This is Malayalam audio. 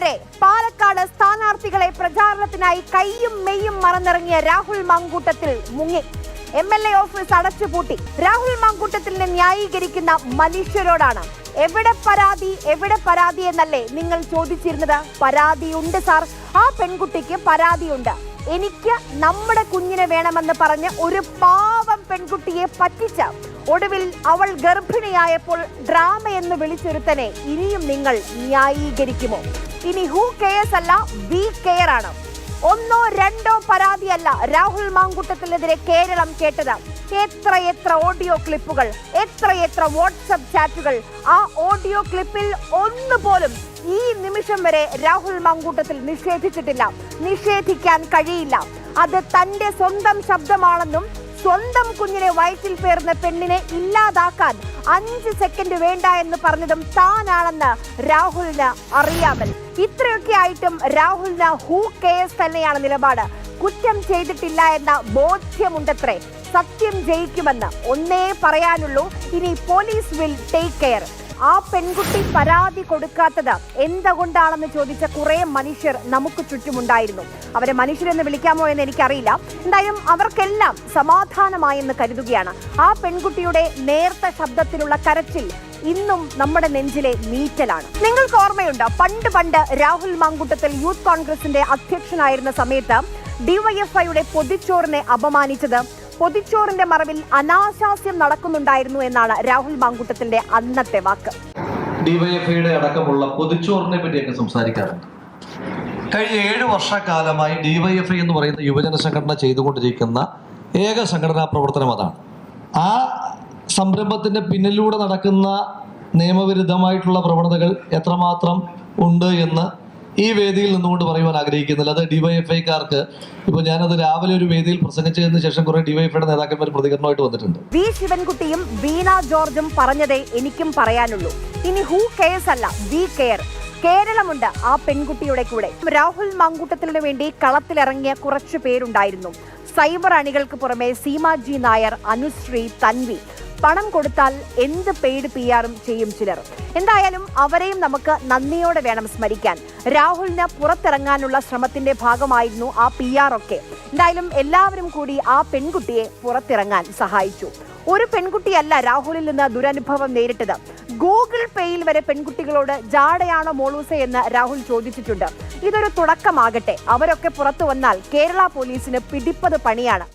വരെ പാലക്കാട് സ്ഥാനാർത്ഥികളെ പ്രചാരണത്തിനായി കയ്യും മെയ്യും മറന്നിറങ്ങിയ രാഹുൽ മാങ്കൂട്ടത്തിൽ മുങ്ങി. എം എൽ എ ഓഫീസ് അടച്ചുപൂട്ടി. രാഹുൽ മാങ്കൂട്ടത്തിലിനെ ന്യായീകരിക്കുന്ന മനുഷ്യരോടാണ്. എവിടെ പരാതി എവിടെ പരാതി എന്നല്ലേ നിങ്ങൾ ചോദിച്ചിരുന്നത്? പരാതിയുണ്ട് സാർ. ആ പെൺകുട്ടിക്ക് പരാതിയുണ്ട്. എനിക്ക് നമ്മുടെ കുഞ്ഞിനെ വേണമെന്ന് പറഞ്ഞ് ഒരു പാവം പെൺകുട്ടിയെ പറ്റിച്ച ഒടുവിൽ അവൾ ഗർഭിണിയായപ്പോൾ ഡ്രാമ എന്ന് വിളിച്ചൊരുത്തനെ ഇനിയും നിങ്ങൾ ന്യായീകരിക്കുമോ? ഇനി ഹൂ കെയേഴ്സ് അല്ല വി കെയർ ആണ്. ഒന്നോ രണ്ടോ പരാതിയല്ല രാഹുൽ മാങ്കുട്ടത്തിനെതിരെ കേരളം കേട്ടത്. എത്ര എത്ര ഓഡിയോ ക്ലിപ്പുകൾ എത്ര എത്ര വാട്സപ്പ് ചാറ്റുകൾ ആ ഓഡിയോ ക്ലിപ്പിൽ ഒന്ന് പോലും ഈ നിമിഷം വരെ രാഹുൽ മാങ്കൂട്ടത്തിൽ നിഷേധിച്ചിട്ടില്ല. നിഷേധിക്കാൻ കഴിയില്ല. അത് തന്റെ സ്വന്തം ശബ്ദമാണെന്നും സ്വന്തം കുഞ്ഞിനെ വയറ്റിൽ പേർന്ന പെണ്ണിനെ ഇല്ലാതാക്കാൻ അഞ്ച് സെക്കൻഡ് വേണ്ട എന്ന് പറഞ്ഞതും താനാണെന്ന് രാഹുലിന് അറിയാമൽ. ഇത്രയൊക്കെ ആയിട്ടും രാഹുലിന് ഹൂ കെയർസ് തന്നെയാണ് നിലപാട്. കുറ്റം ചെയ്തിട്ടില്ല എന്ന ബോധ്യമുണ്ടത്രേ. സത്യം ജയിക്കുമെന്ന് ഒന്നേ പറയാനുള്ളൂ. ഇനി പോലീസ് വിൽ ടേക്ക് കെയർ ആ പെൺകുട്ടി പരാതി കൊടുക്കാത്തത് എന്തുകൊണ്ടാണെന്ന് ചോദിച്ച കുറെ മനുഷ്യർ നമുക്ക് ചുറ്റുമുണ്ടായിരുന്നു. അവരെ മനുഷ്യരെന്ന് വിളിക്കാമോ എന്ന് എനിക്കറിയില്ല. എന്തായാലും അവർക്കെല്ലാം സമാധാനമായെന്ന് കരുതുകയാണ്. ആ പെൺകുട്ടിയുടെ നേർത്ത ശബ്ദത്തിലുള്ള കരച്ചിൽ ഇന്നും നമ്മുടെ നെഞ്ചിലെ നീറ്റലാണ്. നിങ്ങൾക്ക് ഓർമ്മയുണ്ടോ? പണ്ട് പണ്ട് രാഹുൽ മാങ്കുട്ടത്തിൽ യൂത്ത് കോൺഗ്രസിന്റെ അധ്യക്ഷനായിരുന്ന സമയത്ത് ഡിവൈഎഫ്ഐയുടെ പൊതിച്ചോറിനെ അപമാനിച്ചത് പൊതിച്ചോറിന്റെ മറവിൽ അനാശാസ്യം നടക്കുന്നുണ്ടായിരുന്നു എന്നാണ് രാഹുൽ മാങ്കുട്ടത്തിന്റെ അന്നത്തെ വാക്ക്. ഡിവൈഎഫ്ഐയുടെ അടക്കമുള്ള പൊതിച്ചോറിനെ പറ്റിയൊക്കെ സംസാരിക്കാറുണ്ട്. കഴിഞ്ഞ ഏഴ് വർഷക്കാലമായി ഡിവൈഎഫ്ഐ എന്ന് പറയുന്ന യുവജന സംഘടന ചെയ്തുകൊണ്ടിരിക്കുന്ന ഏക സംഘടനാ പ്രവർത്തനം അതാണ്. ആ സംരംഭത്തിന്റെ പിന്നിലൂടെ നടക്കുന്ന നിയമവിരുദ്ധമായിട്ടുള്ള പ്രവണതകൾ എത്രമാത്രം ഉണ്ട് എന്ന് ഈ വേദിയിൽ നിന്നുകൊണ്ട് പറയുവാൻ ആഗ്രഹിക്കുന്നില്ല. അത് ഡിവൈഎഫ്ഐക്കാർക്ക് ഇപ്പൊ ഞാനത് രാവിലെ ഒരു വേദിയിൽ പ്രസംഗിച്ചതിന് ശേഷം കുറെ ഡിവൈഎഫ്ഐയുടെ നേതാക്കന്മാർ പ്രതികരണമായിട്ട് വന്നിട്ടുണ്ട്. വി ശിവൻകുട്ടിയും വീണ ജോർജും പറഞ്ഞതേ എനിക്കും പറയാനുള്ളൂ. ഇനി ഹൂ കെയർസ് അല്ല വി കെയർ കേരളമുണ്ട് ആ പെൺകുട്ടിയുടെ കൂടെ. രാഹുൽ മാങ്കൂട്ടത്തിന് വേണ്ടി കളത്തിലിറങ്ങിയ കുറച്ചു പേരുണ്ടായിരുന്നു. സൈബർ അണികൾക്ക് പുറമെ സീമാജി നായർ അനുശ്രീ തൻവി. പണം കൊടുത്താൽ എന്ത് പെയ്ഡ് പി ആറും ചെയ്യും ചിലർ. എന്തായാലും അവരെയും നമുക്ക് നന്ദിയോടെ വേണം സ്മരിക്കാൻ. രാഹുലിന് പുറത്തിറങ്ങാനുള്ള ശ്രമത്തിന്റെ ഭാഗമായിരുന്നു ആ പി ആർ ഒക്കെ. എന്തായാലും എല്ലാവരും കൂടി ആ പെൺകുട്ടിയെ പുറത്തിറങ്ങാൻ സഹായിച്ചു. ഒരു പെൺകുട്ടിയല്ല രാഹുലിൽ നിന്ന് ദുരനുഭവം നേരിട്ടത്. ഗൂഗിൾ പേയിൽ വരെ പെൺകുട്ടികളോട് ജാടയാണോ മോളൂസ എന്ന് രാഹുൽ ചോദിച്ചിട്ടുണ്ട്. ഇതൊരു തുടക്കമാകട്ടെ. അവരൊക്കെ പുറത്തു വന്നാൽ കേരള പോലീസിന് പിടിപ്പത് പണിയാണ്.